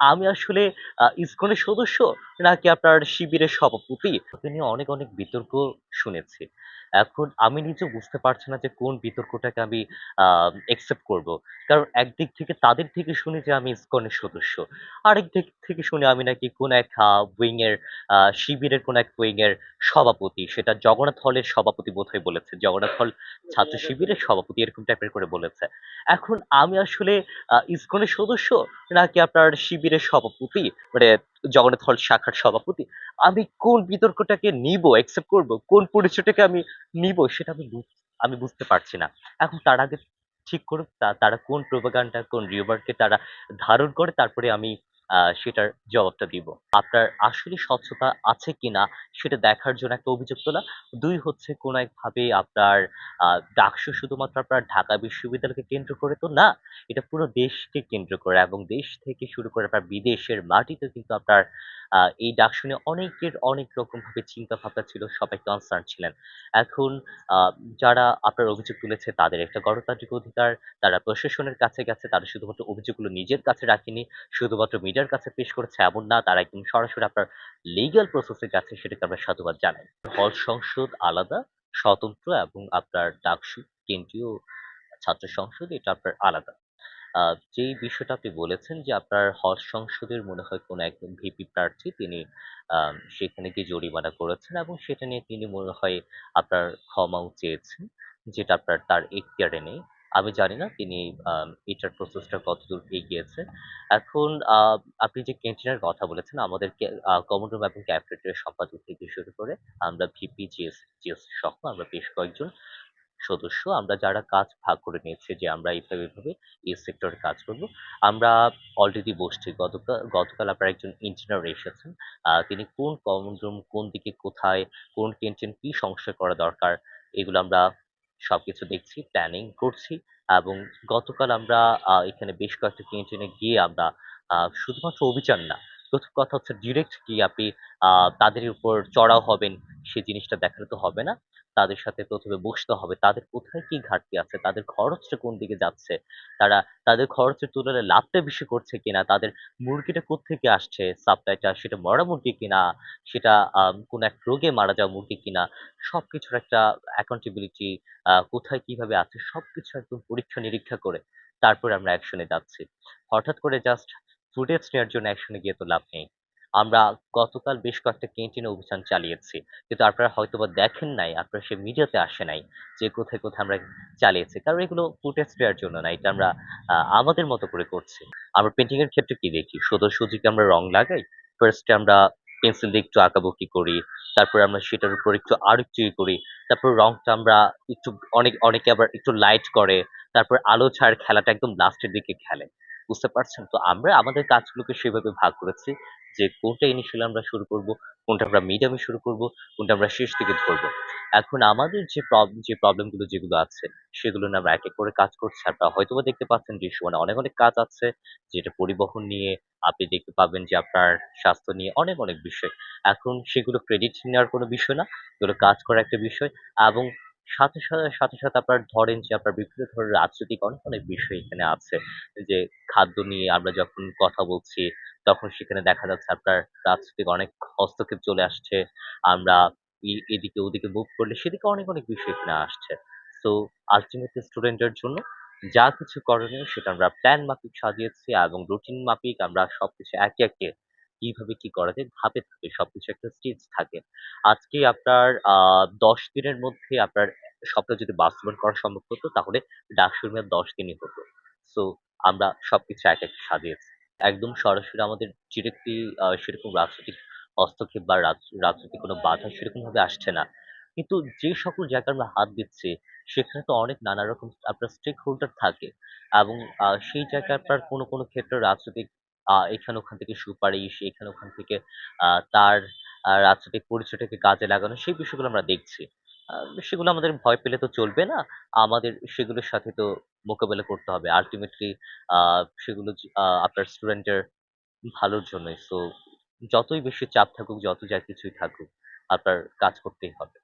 আমি আসলে ইসকনের সদস্য নাকি আপনার শিবিরের সভাপতি? তিনি অনেক, অনেক বিতর্ক শুনেছি। এখন আমি নিজে বুঝতে পারছি না যে কোন বিতর্কটাকে আমি আ একসেপ্ট করব। কারণ একদিক থেকে তাদের থেকে শুনি যে আমি ইসকনের সদস্য। আরেক দিক থেকে শুনি আমি নাকি কোন এক আ উইং এর শিবিরের কোন এক উইং এর সভাপতি। সেটা জগন্নাথ হলের সভাপতি বোধহয় বলেছে। জগন্নাথ হল ছাত্র শিবিরের সভাপতি এরকম টাইপের করে বলেছে। এখন আমি আসলে ইসকনের সদস্য নাকি আপনার শিবিরের সভাপতি, মানে জগন্নাথ হল শাখার সভাপতি। আমি কোন বিতর্কটাকে নিবো, একসেপ্ট করব, কোন পরিচয়টাকে আমি নিবো সেটা আমি আমি বুঝতে পারছি না। এখন তার আগে ঠিক করুক তা তারা কোন প্রোপাগান্ডা, কোন রিউমারকে তারা ধারণ করে তারপরে আমি সেটার জবাবটা দিব। আপনার আসলে স্বচ্ছতা আছে কিনা সেটা দেখার জন্য একটা অভিযোগ তোলা। দুই হচ্ছে কোন একভাবে আপনার ডাকসু শুধুমাত্র আপনার ঢাকা বিশ্ববিদ্যালয়কে কেন্দ্র করে তো না। এটা পুরো দেশকে কেন্দ্র করে এবং দেশ থেকে শুরু করে আপনার বিদেশের মাটিতে কিন্তু আপনার এই ডাক শুনে অনেকের অনেক রকমভাবে চিন্তাভাবনা ছিল, সবাই কনসার্ন ছিলেন। এখন যারা আপনার অভিযোগ তুলেছে তাদের একটা গণতান্ত্রিক অধিকার, তারা প্রশাসনের কাছে গেছে, তারা শুধুমাত্র অভিযোগগুলো নিজের কাছে রাখেনি, শুধুমাত্র মিডিয়ার কাছে পেশ করেছে এমন না, তারা একদম সরাসরি আপনার লিগ্যাল প্রসেস এ গেছে সেটাকে আমরা সাধুবাদ জানাই। হল সংসদ আলাদা, স্বতন্ত্র এবং আপনার ডাকসু কেন্দ্রীয় ছাত্র সংসদ এটা আপনার আলাদা। যেই বিষয়টা আপনি বলেছেন যে আপনার হজ সংসদের মনে হয় কোন এক ভিপি প্রার্থী তিনি সেখানে গিয়ে জরিমানা করেছেন এবং সেটা নিয়ে তিনি মনে হয় আপনার ক্ষমাও চেয়েছেন। যেটা আপনার তার এখতিয়ারে নেই। আমি জানি না তিনি এটার প্রসেসটা কতদূর এগিয়েছে। এখন আপনি যে ক্যান্টিনের কথা বলেছেন আমাদের কমন রুম এবং ক্যাফেটেরিয়ার সম্পাদক থেকে শুরু করে আমরা ভিপি, জিএস, জিএস সহ আমরা বেশ কয়েকজন সদস্য আমরা যারা কাজ ভাগ করে নিয়েছি যে আমরা এইভাবে, এইভাবে এই সেক্টরে কাজ করব। আমরা অলরেডি বসছি। গতকা গতকাল আপনার একজন ইঞ্জিনিয়ার এসেছেন। তিনি কোন কমন রুম কোন দিকে কোথায়, কোন ক্যান্টিন কি সংস্কার করা দরকার এগুলো আমরা সবকিছু দেখছি, প্ল্যানিং করছি এবং গতকাল আমরা এখানে বেশ কয়েকটা ক্যান্টিনে গিয়ে আমরা শুধুমাত্র অভিযান না, প্রথম কথা হচ্ছে ডিরেক্ট কি আপনি তাদের উপর চড়াও হবেন সেই জিনিসটা দেখালে তো হবে না। তাদের সাথে প্রথমে বসতে হবে। তাদের কোথায় কি ঘাটতি আছে, তাদের খরচটা কোন দিকে যাচ্ছে, তারা তাদের খরচের তুলনায় লাভটা বেশি করছে কিনা, তাদের মুরগিটা কোত্থেকে আসছে, সাপ্লাইটা সেটা মরা মুরগি কিনা, সেটা কোন এক রোগে মারা যাওয়া মুরগি কিনা, সবকিছুর একটা অ্যাকাউন্টেবিলিটি কোথায় কীভাবে আছে? সবকিছু একদম পরীক্ষা-নিরীক্ষা করে তারপরে আমরা অ্যাকশনে যাচ্ছি। হঠাৎ করে জাস্ট ফুটেজ নেওয়ার জন্য অ্যাকশন গিয়ে তো লাভ নেই। আমরা গতকাল বেশ কয়েকটা ক্যান্টিনে অভিযান চালিয়েছি। কিন্তু আপনারা হয়তোবা দেখেন নাই, আপনারা সে মিডিয়াতে আসে নাই যে কোথায়, কোথায় আমরা চালিয়েছি। কারণ এগুলো ফুটেজ দেওয়ার জন্য না। এটা আমরা আমাদের মতো করে করছি। আমরা পেইন্টিং এর ক্ষেত্রে কি দেখি? সোজাসুজি কি আমরা রং লাগাই? ফার্স্ট এ আমরা পেন্সিল দিয়ে একটু আঁকাবুকি করি। তারপরে আমরা সেটার উপর একটু আরেকটু ই করি। তারপর রংটা আমরা একটু অনেক অনেকে আবার একটু লাইট করে। তারপর আলো ছায়ার খেলাটা একদম লাস্টের দিকে খেলে। বুঝতে পারছেন? তো আমরা আমাদের কাজগুলোকে সেভাবে ভাগ করেছি যে কোনটা ইনিশিয়ালি আমরা শুরু করব, কোনটা আমরা মিডিয়ামে শুরু করব, কোনটা আমরা শেষ দিকে ধরব। এখন আমাদের যে প্রব যে প্রবলেমগুলো যেগুলো আছে সেগুলো নিয়ে আমরা এক, এক করে কাজ করছি। আপনারা হয়তোবা দেখতে পাচ্ছেন যে সমানে অনেক, অনেক কাজ আছে যেটা পরিবহন নিয়ে আপনি দেখতে পাবেন যে আপনার স্বাস্থ্য নিয়ে অনেক, অনেক বিষয়। এখন সেগুলো ক্রেডিট নেওয়ার কোনো বিষয় না। এগুলো কাজ করার একটা বিষয় এবং সাথে, সাথে, সাথে, সাথে আপনার ধরেন যে আপনার বিভিন্ন ধরনের রাজনৈতিক অনেক, অনেক বিষয় এখানে আছে। যে খাদ্য নিয়ে আমরা যখন কথা বলছি তখন সেখানে দেখা যাচ্ছে আপনার রাজনৈতিক অনেক হস্তক্ষেপ চলে আসছে। আমরা এদিকে ওদিকে মুভ করলে সেদিকে অনেক, অনেক বিষয় এখানে আসছে। সো আল্টিমেটলি স্টুডেন্টের জন্য যা কিছু করণীয় সেটা আমরা প্ল্যান মাফিক সাজিয়েছি এবং রুটিন মাফিক আমরা সবকিছু একে, একে কীভাবে কি করা যায় ধাপে, ধাপে সবকিছু একটা স্টেজ থাকে। আজকে আপনার আ ১০ দিনের মধ্যে আপনার সবটা যদি বাস্তবায়ন করা সম্ভব হতো তাহলে ডাকসুর মেয়াদ ১০ দিনই হতো। সো আমরা সবকিছু একে, একে সাজিয়েছি। একদম সরাসরি আমাদের ডিরেক্টলি আ সেরকম রাজনৈতিক হস্তক্ষেপ বা রাজ রাজনৈতিক কোনো বাধা সেরকমভাবে আসছে না। কিন্তু যে সকল জায়গায় আমরা হাত দিচ্ছি সেখানে তো অনেক নানা রকম আপনার স্টেক হোল্ডার থাকে এবং সেই জায়গায় আপনার কোনো, কোনো ক্ষেত্রে রাজনৈতিক এখানে ওখান থেকে সুপারিশ, এখানে ওখান থেকে তার রাজনৈতিক পরিচয়টাকে কাজে লাগানো সেই বিষয়গুলো আমরা দেখছি। সেগুলো আমাদের ভয় পেলে তো চলবে না। আমাদের সেগুলোর সাথে তো মোকাবেলা করতে হবে। আল্টিমেটলি আ সেগুলো আপনার স্টুডেন্টের ভালোর জন্যই। সো যতই বেশি চাপ থাকুক, যত যা কিছুই থাকুক, আপনার কাজ করতেই হবে।